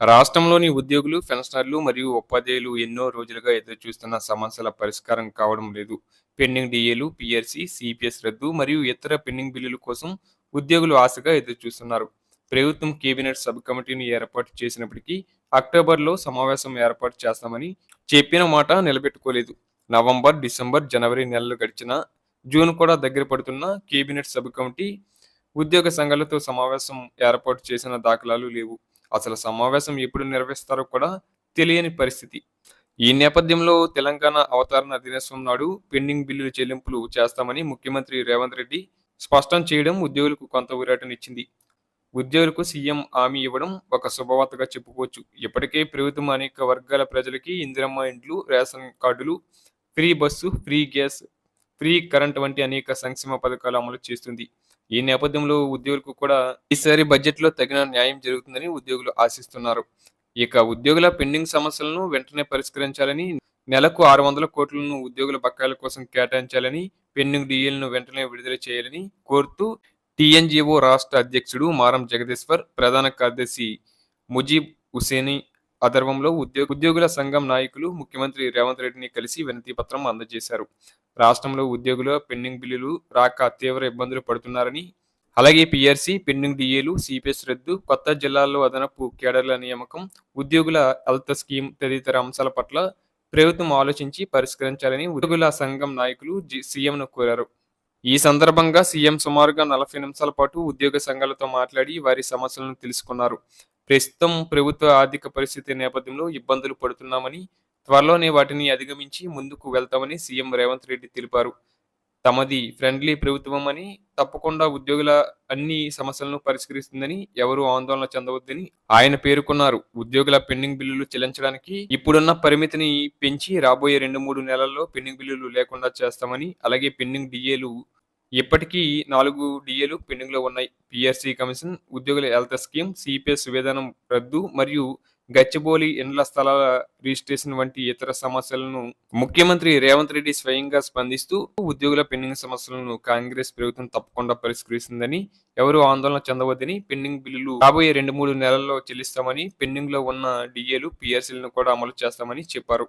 రాష్ట్రంలోని ఉద్యోగులు పెన్షనర్లు మరియు ఉపాధ్యాయులు ఎన్నో రోజులుగా ఎదురుచూస్తున్న సమస్యల పరిష్కారం కావడం లేదు. పెండింగ్ డిఏలు పిఆర్సీ సిపిఎస్ రద్దు మరియు ఇతర పెండింగ్ బిల్లుల కోసం ఉద్యోగులు ఆశగా ఎదురుచూస్తున్నారు. ప్రభుత్వం కేబినెట్ సబ్ కమిటీని ఏర్పాటు చేసినప్పటికీ అక్టోబర్లో సమావేశం ఏర్పాటు చేస్తామని చెప్పిన మాట నిలబెట్టుకోలేదు. నవంబర్ డిసెంబర్ జనవరి నెలలు గడిచిన జూన్ కూడా దగ్గర పడుతున్న కేబినెట్ సబ్ కమిటీ ఉద్యోగ సంఘాలతో సమావేశం ఏర్పాటు చేసిన దాఖలాలు లేవు. అసలు సమావేశం ఎప్పుడు నిర్వహిస్తారో కూడా తెలియని పరిస్థితి. ఈ నేపథ్యంలో తెలంగాణ అవతరణ దినోత్సవం నాడు పెండింగ్ బిల్లుల చెల్లింపులు చేస్తామని ముఖ్యమంత్రి రేవంత్ రెడ్డి స్పష్టం చేయడం ఉద్యోగులకు కొంత ఊరటనిచ్చింది ఉద్యోగులకు సీఎం హామీ ఇవ్వడం ఒక శుభవార్తగా చెప్పుకోవచ్చు. ఇప్పటికే ప్రభుత్వం అనేక వర్గాల ప్రజలకి ఇందిరమ్మ ఇండ్లు రేషన్ కార్డులు free bus free gas free current వంటి అనేక సంక్షేమ పథకాలు అమలు చేస్తుంది. ఈ నేపథ్యంలో ఉద్యోగులకు కూడా ఈసారి బడ్జెట్లో తగిన న్యాయం జరుగుతుందని ఉద్యోగులు ఆశిస్తున్నారు. ఇక ఉద్యోగుల పెండింగ్ సమస్యలను వెంటనే పరిష్కరించాలని నెలకు ఆరు వందల కోట్లను ఉద్యోగుల బకాయిల కోసం కేటాయించాలని పెండింగ్ డిఎల్ను వెంటనే విడుదల చేయాలని కోరుతూ టీఎన్జిఓ రాష్ట్ర అధ్యక్షుడు మారం జగదీశ్వర్ ప్రధాన కార్యదర్శి ముజీబ్ హుసేని ఆధ్వర్యంలో ఉద్యోగ ఉద్యోగుల సంఘం నాయకులు ముఖ్యమంత్రి రేవంత్ రెడ్డిని కలిసి వినతి పత్రం అందజేశారు. రాష్ట్రంలో ఉద్యోగుల పెండింగ్ బిల్లులు రాక తీవ్ర ఇబ్బందులు పడుతున్నారని అలాగే పిఆర్సీ పెండింగ్ డిఏలు సిపిఎస్ రద్దు కొత్త జిల్లాల్లో అదనపు కేడర్ల నియామకం ఉద్యోగుల హెల్త్ స్కీమ్ తదితర అంశాల పట్ల ప్రభుత్వం ఆలోచించి పరిష్కరించాలని ఉద్యోగుల సంఘం నాయకులు జి- సీఎంను కోరారు. ఈ సందర్భంగా సీఎం సుమారుగా నలభై నిమిషాల పాటు ఉద్యోగ సంఘాలతో మాట్లాడి వారి సమస్యలను తెలుసుకున్నారు. ప్రస్తుతం ప్రభుత్వ ఆర్థిక పరిస్థితి నేపథ్యంలో ఇబ్బందులు పడుతున్నామని త్వరలోనే వాటిని అధిగమించి ముందుకు వెళ్తామని సీఎం రేవంత్ రెడ్డి తెలిపారు. తమది ఫ్రెండ్లీ ప్రభుత్వం అని తప్పకుండా ఉద్యోగుల అన్ని సమస్యలను పరిష్కరిస్తుందని ఎవరూ ఆందోళన చెందవద్దని ఆయన పేర్కొన్నారు. ఉద్యోగుల పెండింగ్ బిల్లులు చెల్లించడానికి ఇప్పుడున్న పరిమితిని పెంచి రాబోయే రెండు మూడు నెలల్లో పెండింగ్ బిల్లులు లేకుండా చేస్తామని అలాగే పెండింగ్ డిఏలు ఇప్పటికీ నాలుగు డిఏలు పెండింగ్లో ఉన్నాయి. పిఆర్సీ కమిషన్ ఉద్యోగుల హెల్త్ స్కీమ్ సిపిఎస్ విధానం రద్దు మరియు గచ్చిబౌలి ఇండ్ల స్థలాల రిజిస్ట్రేషన్ వంటి ఇతర సమస్యలను ముఖ్యమంత్రి రేవంత్ రెడ్డి స్వయంగా స్పందిస్తూ ఉద్యోగుల పెండింగ్ సమస్యలను కాంగ్రెస్ ప్రభుత్వం తప్పకుండా పరిష్కరిస్తుందని ఎవరు ఆందోళన చెందవద్దని పెండింగ్ బిల్లులు రాబోయే రెండు మూడు నెలల్లో చెల్లిస్తామని పెండింగ్లో ఉన్న డిఏలు పిఆర్సీలను కూడా అమలు చేస్తామని చెప్పారు.